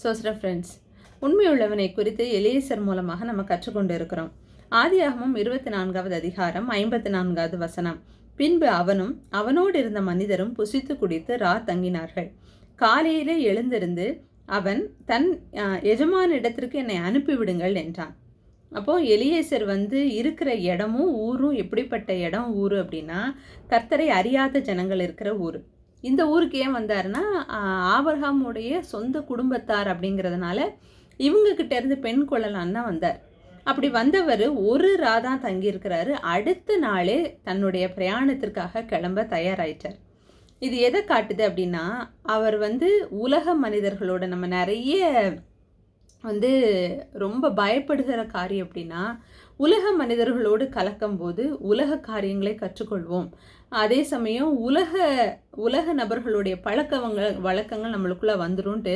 சோஸ்ர friends உண்மையுள்ளவனை குறித்து எலியேசர் மூலமாக நம்ம கற்றுக்கொண்டு இருக்கிறோம் ஆதியாகமும் இருபத்தி நான்காவது அதிகாரம் ஐம்பத்தி நான்காவது வசனம். பின்பு அவனும் அவனோடு இருந்த மனிதரும் புசித்து குடித்து ரா தங்கினார்கள். காலையிலே எழுந்திருந்து அவன் தன் எஜமான இடத்திற்கு என்னை அனுப்பிவிடுங்கள் என்றான். அப்போது எலியேசர் வந்து இருக்கிற இடமும் ஊரும் எப்படிப்பட்ட இடம் ஊர்? அப்படின்னா கர்த்தரை அறியாத ஜனங்கள் இருக்கிற ஊர். இந்த ஊருக்கு ஏன் வந்தாருன்னா ஆபர்ஹாமுடைய சொந்த குடும்பத்தார் அப்படிங்கிறதுனால இவங்கக்கிட்ட இருந்து பெண் கொள்ளலான்னு தான் வந்தார். அப்படி வந்தவர் ஒரு ராதா தங்கியிருக்கிறாரு. அடுத்த நாளே தன்னுடைய பிரயாணத்திற்காக கிளம்ப தயாராயிட்டார். இது எதை காட்டுது அப்படின்னா அவர் வந்து உலக மனிதர்களோட நம்ம நிறைய வந்து ரொம்ப பயப்படுகிற காரியம் அப்படின்னா உலக மனிதர்களோடு கலக்கும் போது உலக காரியங்களை கற்றுக்கொள்வோம். அதே சமயம் உலக உலக நபர்களுடைய பழக்கவங்க வழக்கங்கள் நம்மளுக்குள்ளே வந்துரும்ட்டு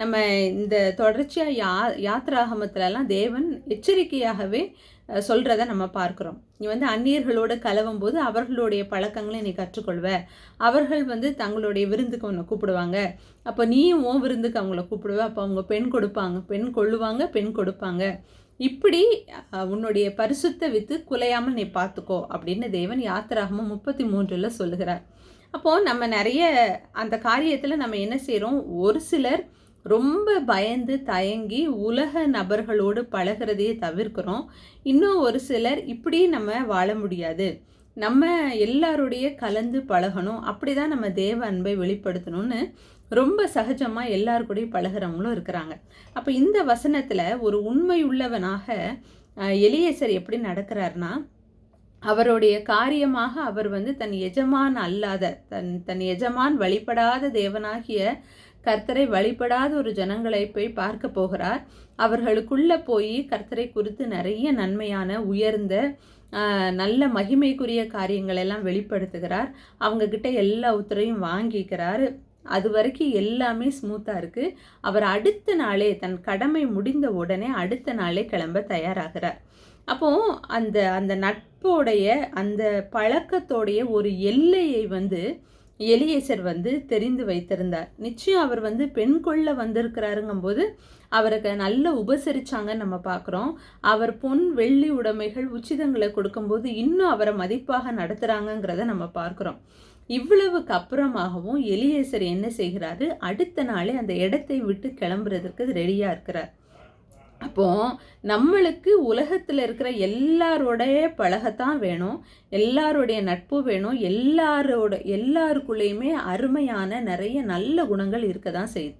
நம்ம இந்த தொடர்ச்சியாக யா யாத்திராகமத்திலலாம் தேவன் எச்சரிக்கையாகவே சொல்கிறத நம்ம பார்க்குறோம். நீ வந்து அந்நியர்களோடு கலவும் போது அவர்களுடைய பழக்கங்களை நீ கற்றுக்கொள்வ. அவர்கள் வந்து தங்களுடைய விருந்துக்கு உன்னை கூப்பிடுவாங்க. அப்போ நீயும் உன் விருந்துக்கு அவங்கள கூப்பிடுவ. அப்போ அவங்க பெண் கொடுப்பாங்க. பெண் கொள்ளுவாங்க பெண் கொடுப்பாங்க. இப்படி உன்னுடைய பரிசுத்த வித்து குலையாமல் நீ பார்த்துக்கோ அப்படின்னு தேவன் யாத்திராகமும் முப்பத்தி மூன்றில் சொல்லுகிறார். அப்போது நம்ம நிறைய அந்த காரியத்தில் நம்ம என்ன செய்கிறோம் ஒரு சிலர் ரொம்ப பயந்து தயங்கி உலக நபர்களோடு பழகிறதையே தவிர்க்கிறோம். இன்னும் ஒரு சிலர் இப்படி நம்ம வாழ முடியாது. நம்ம எல்லாருடைய கலந்து பழகணும். அப்படி தான் நம்ம தேவ அன்பை வெளிப்படுத்தணும்னு ரொம்ப சகஜமாக எல்லார் கூடயும் பழகிறவங்களும் இருக்கிறாங்க. அப்போ இந்த வசனத்தில் ஒரு உண்மை உள்ளவனாக எலியேசர் எப்படி நடக்கிறார்னா அவருடைய காரியமாக அவர் வந்து தன் எஜமான் அல்லாத தன் தன் எஜமான் வழிபடாத தேவனாகிய கர்த்தரை வழிபடாத ஒரு ஜனங்களை போய் பார்க்க போகிறார். அவர்களுக்குள்ளே போய் கர்த்தரை குறித்து நிறைய நன்மையான உயர்ந்த நல்ல மகிமைக்குரிய காரியங்கள் எல்லாம் வெளிப்படுத்துகிறார். அவங்கக்கிட்ட எல்லா உத்தரையும் வாங்கிக்கிறார். அது வரைக்கும் எல்லாமே ஸ்மூத்தாக இருக்குது அவர் அடுத்த நாளே தன் கடமை முடிந்த உடனே அடுத்த நாளே கிளம்ப தயாராகிறார். அப்போ அந்த அந்த நட்போடைய அந்த பழக்கத்தோடைய ஒரு எல்லையை வந்து எலியேசர் வந்து தெரிந்து வைத்திருந்தார். நிச்சயம் அவர் வந்து பெண் கொள்ள வந்திருக்கிறாருங்கும்போது அவருக்கு நல்லா உபசரிச்சாங்கன்னு நம்ம பார்க்குறோம். அவர் பொன் வெள்ளி உடைமைகள் உச்சிதங்களை கொடுக்கும்போது இன்னும் அவரை மதிப்பாக நடத்துகிறாங்கங்கிறத நம்ம பார்க்குறோம். இவ்வளவுக்கு அப்புறமாகவும் எலியேசர் என்ன செய்கிறாரு? அடுத்த நாளே அந்த இடத்தை விட்டு கிளம்புறதுக்கு ரெடியாக இருக்கிறார். அப்போ நம்மளுக்கு உலகத்தில் இருக்கிற எல்லாரோடைய பழகத்தான் வேணும் எல்லாருடைய நட்பு வேணும் எல்லாரோட எல்லாருக்குள்ளேயுமே அருமையான நிறைய நல்ல குணங்கள் இருக்க தான் செய்யுது.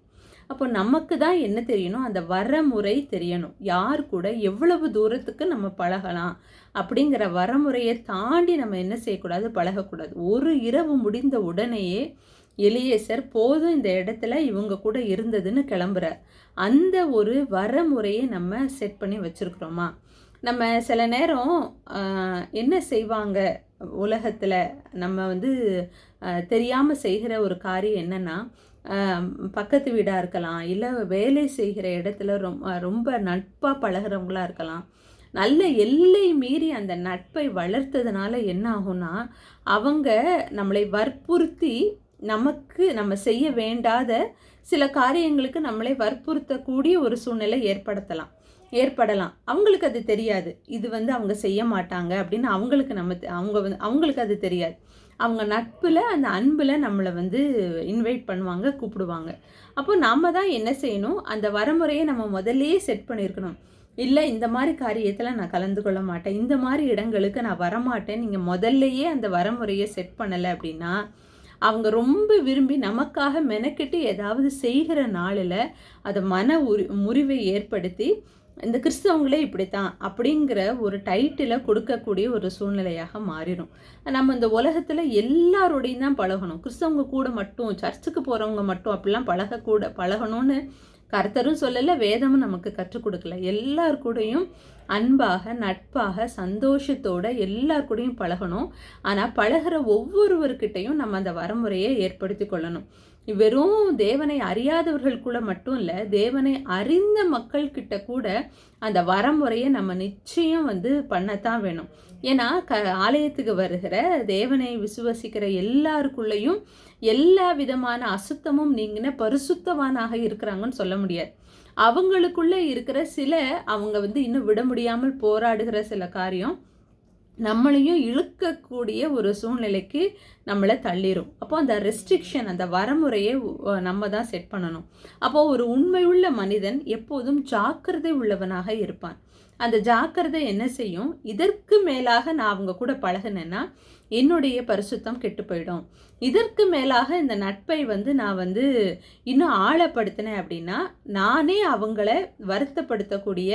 அப்போ நமக்கு தான் என்ன தெரியணும்? அந்த வரமுறை தெரியணும். யார் கூட எவ்வளவு தூரத்துக்கு நம்ம பழகலாம்? அப்படிங்கிற வரமுறையை தாண்டி நம்ம என்ன செய்யக்கூடாது? பழகக்கூடாது. ஒரு இரவு முடிந்த உடனேயே எலியேசர் போதும் இந்த இடத்துல இவங்க கூட இருந்ததுன்னு கிளம்புறார். அந்த ஒரு வரமுறையை நம்ம செட் பண்ணி வச்சுருக்குறோமா? நம்ம சில நேரம் என்ன செய்வாங்க? உலகத்தில் நம்ம வந்து தெரியாமல் செய்கிற ஒரு காரியம் என்னென்னா பக்கத்து வீடாக இருக்கலாம் இல்லை வேலை செய்கிற இடத்துல ரொம்ப ரொம்ப நட்பாக பழகிறவங்களாக இருக்கலாம். நல்ல எல்லை மீறி அந்த நட்பை வளர்த்ததுனால என்ன ஆகும்னா அவங்க நம்மளை வற்புறுத்தி நமக்கு நம்ம செய்ய வேண்டாத சில காரியங்களுக்கு நம்மளை வற்புறுத்தக்கூடிய ஒரு சூழ்நிலை ஏற்படுத்தலாம் ஏற்படலாம். அவங்களுக்கு அது தெரியாது. இது வந்து அவங்க செய்ய மாட்டாங்க அப்படின்னு அவங்களுக்கு நம்ம அவங்க வந்து அவங்களுக்கு அது தெரியாது. அவங்க நட்பில் அந்த அன்பில் நம்மளை வந்து இன்வைட் பண்ணுவாங்க கூப்பிடுவாங்க. அப்போ நாம் தான் என்ன செய்யணும்? அந்த வரமுறையை நம்ம முதல்லையே செட் பண்ணியிருக்கணும். இல்லை இந்த மாதிரி காரியத்தில் நான் கலந்து கொள்ள மாட்டேன். இந்த மாதிரி இடங்களுக்கு நான் வரமாட்டேன். நீங்கள் முதல்லையே அந்த வரமுறையை செட் பண்ணலை அப்படின்னா அவங்க ரொம்ப விரும்பி நமக்காக மெனக்கெட்டு ஏதாவது செய்கிற நாளில் அதை மன உரி முறிவை ஏற்படுத்தி இந்த கிறிஸ்தவங்களே இப்படித்தான் அப்படிங்கிற ஒரு டைட்டிலை கொடுக்கக்கூடிய ஒரு சூழ்நிலையாக மாறிடும். நம்ம இந்த உலகத்தில் எல்லாரோடையும் தான் பழகணும். கிறிஸ்தவங்க கூட மட்டும் சர்ச்சுக்கு போகிறவங்க மட்டும் அப்படிலாம் பழகக்கூட பழகணும்னு கர்த்தரும் சொல்லலை வேதமும் நமக்கு கற்றுக் கொடுக்கல. எல்லார் கூடயும் அன்பாக நட்பாக சந்தோஷத்தோட எல்லார் கூடயும் பழகணும். ஆனால் பழகுற ஒவ்வொருவர்கிட்டையும் நம்ம அந்த வரமுறையை ஏற்படுத்தி கொள்ளணும். வெறும் தேவனை அறியாதவர்களுக்குள்ள மட்டும் இல்லை தேவனை அறிந்த மக்கள்கிட்ட கூட அந்த வரமுறையை நம்ம நிச்சயம் வந்து பண்ணத்தான் வேணும். ஏன்னா க ஆலயத்துக்கு வருகிற தேவனை விசுவசிக்கிற எல்லாருக்குள்ளேயும் எல்லா விதமான அசுத்தமும் நீங்கின பரிசுத்தவானாக இருக்கிறாங்கன்னு சொல்ல முடியாது. அவங்களுக்குள்ளே இருக்கிற சில அவங்க வந்து இன்னும் விட முடியாமல் போராடுகிற சில காரியம் நம்மளையும் இழுக்கக்கூடிய ஒரு சூழ்நிலைக்கு நம்மளை தள்ளிடும் அப்போ அந்த ரெஸ்ட்ரிக்ஷன் அந்த வரமுறையை நம்ம தான் செட் பண்ணணும். அப்போ ஒரு உண்மையுள்ள மனிதன் எப்போதும் ஜாக்கிரதை உள்ளவனாக இருப்பான். அந்த ஜாக்கிரதை என்ன செய்யும்? இதற்கு மேலாக நான் அவங்க கூட பழகினேன்னா என்னுடைய பரிசுத்தம் கெட்டு போயிடும். இதற்கு மேலாக இந்த நட்பை வந்து நான் வந்து இன்னும் ஆழப்படுத்தினேன் அப்படின்னா நானே அவங்கள வருத்தப்படுத்தக்கூடிய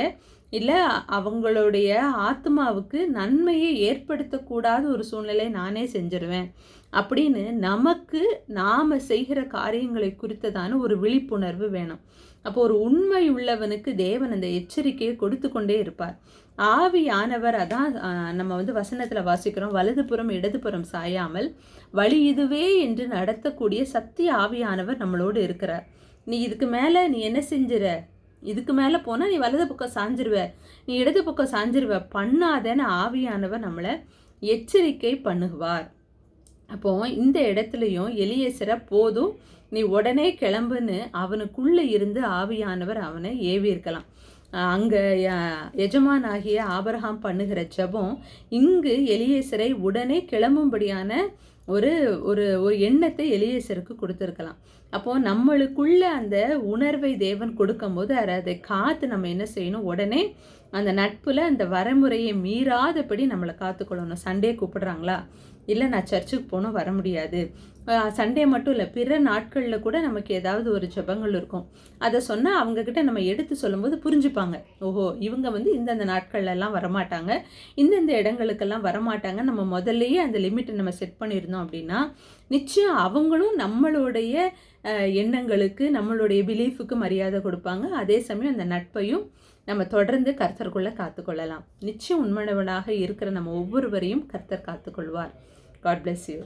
இல்லை அவங்களுடைய ஆத்மாவுக்கு நன்மையை ஏற்படுத்தக்கூடாத ஒரு சூழ்நிலை நானே செஞ்சிருவேன். அப்படின்னு நமக்கு நாம் செய்கிற காரியங்களை குறித்ததான ஒரு விழிப்புணர்வு வேணும். அப்போ ஒரு உண்மை உள்ளவனுக்கு தேவன் அந்த எச்சரிக்கையை கொடுத்து கொண்டே இருப்பார். ஆவியானவர் அதான் நம்ம வந்து வசனத்தில் வாசிக்கிறோம் வலதுபுறம் இடதுபுறம் சாயாமல் வழி இதுவே என்று நடத்தக்கூடிய சத்திய ஆவியானவர் நம்மளோடு இருக்கிறார். நீ இதுக்கு மேலே நீ என்ன செஞ்சிற? இதுக்கு மேலே போனால் நீ வலது பக்கம் சாஞ்சிருவ. நீ இடது பக்கம் சாஞ்சிருவ. பண்ணாதேன்னு ஆவியானவர் நம்மளை எச்சரிக்கை பண்ணுவார். அப்போ இந்த இடத்துலையும் எலியேசரை போதும் நீ உடனே கிளம்புன்னு அவனுக்குள்ளே இருந்து ஆவியானவர் அவனை ஏவியிருக்கலாம். அங்கே எஜமானாகிய ஆபரகாம் பண்ணுகிற ஜபம் இங்கு எலியேசரை உடனே கிளம்பும்படியான ஒரு ஒரு ஒரு எண்ணத்தை எலியேசருக்கு கொடுத்துருக்கலாம். அப்போது நம்மளுக்குள்ள அந்த உணர்வை தேவன் கொடுக்கும்போது அதை காத்து நம்ம என்ன செய்யணும்? உடனே அந்த நட்பில் அந்த வரமுறையை மீறாதபடி நம்மளை காத்துக்கொள்ளணும். சண்டே கூப்பிடுறாங்களா? இல்லை நான் சர்ச்சுக்கு போகணும் வர முடியாது. சண்டே மட்டும் இல்லை பிற நாட்களில் கூட நமக்கு ஏதாவது ஒரு ஜபங்கள் இருக்கும். அதை சொன்னால் அவங்கக்கிட்ட நம்ம எடுத்து சொல்லும்போது புரிஞ்சுப்பாங்க. ஓஹோ இவங்க வந்து இந்தந்த நாட்கள்லாம் வரமாட்டாங்க. இந்தந்த இடங்களுக்கெல்லாம் வரமாட்டாங்க. நம்ம முதல்லையே அந்த லிமிட்டை நம்ம செட் பண்ணியிருந்தோம் அப்படின்னா நிச்சயம் அவங்களும் நம்மளுடைய எண்ணங்களுக்கு நம்மளுடைய பிலீஃபுக்கு மரியாதை கொடுப்பாங்க. அதே சமயம் அந்த நட்பையும் நம்ம தொடர்ந்து கர்த்தருக்குள்ளே காத்துக்கொள்ளலாம். நிச்சயம் உண்மனவனாக இருக்கிற நம்ம ஒவ்வொருவரையும் கர்த்தர் காத்துக்கொள்வார். God bless you